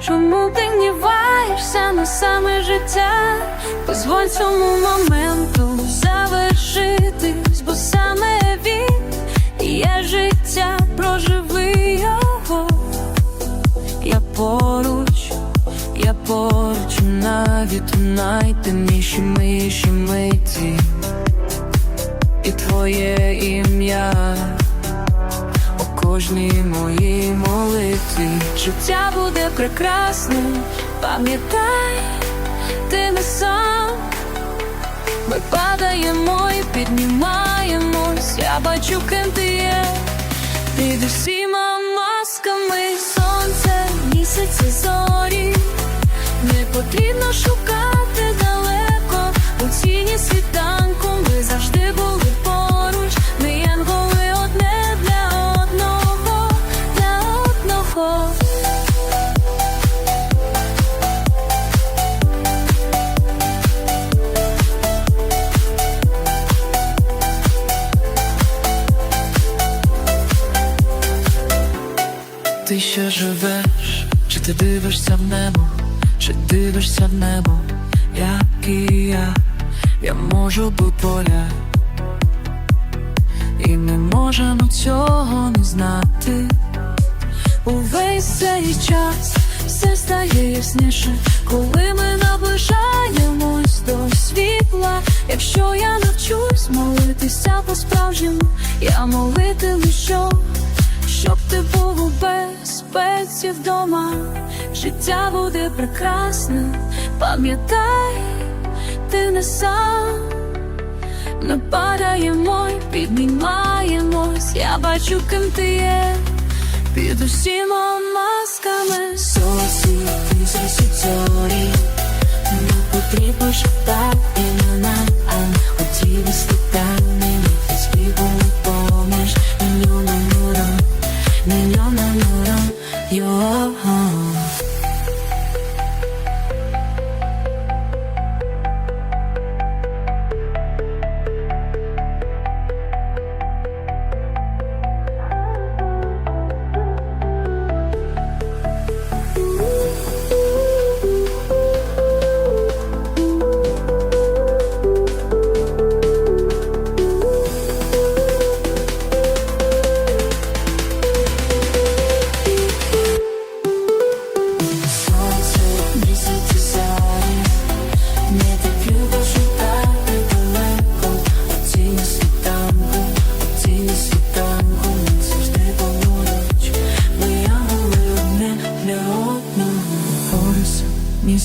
Чому ти гніваєшся на саме життя? Позволь цьому моменту завершитись, бо саме він є життя, проживи його. Я поруч, я поруч навіть у найтемніші миші миті і твоє ім'я кожній моїй молитві. Життя буде прекрасним, пам'ятай, ти не сам. Ми падаємо і піднімаємось. Я бачу, ким ти є. Під усіма масками сонце, місяць і зорі. Не потрібно шукати Ти ще живеш, чи ти дивишся в небо, чи дивишся в небо, як і я, я можу бути поряд І не можемо цього не знати. Увесь цей час все стає ясніше, коли ми наближаємось до світла. Якщо я навчусь молитися по-справжньому, я молитиму, що, вдома. Життя буде прекрасним, пам'ятай, ти не сам. Ми падаємо піднімаємось, я бачу, ким ти є. Під усіма масками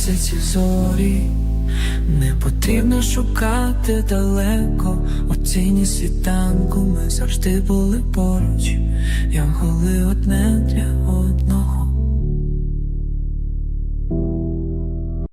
місяці зорі, не потрібно шукати далеко, у тіні світанку, ми завжди були поруч, янголи одне для.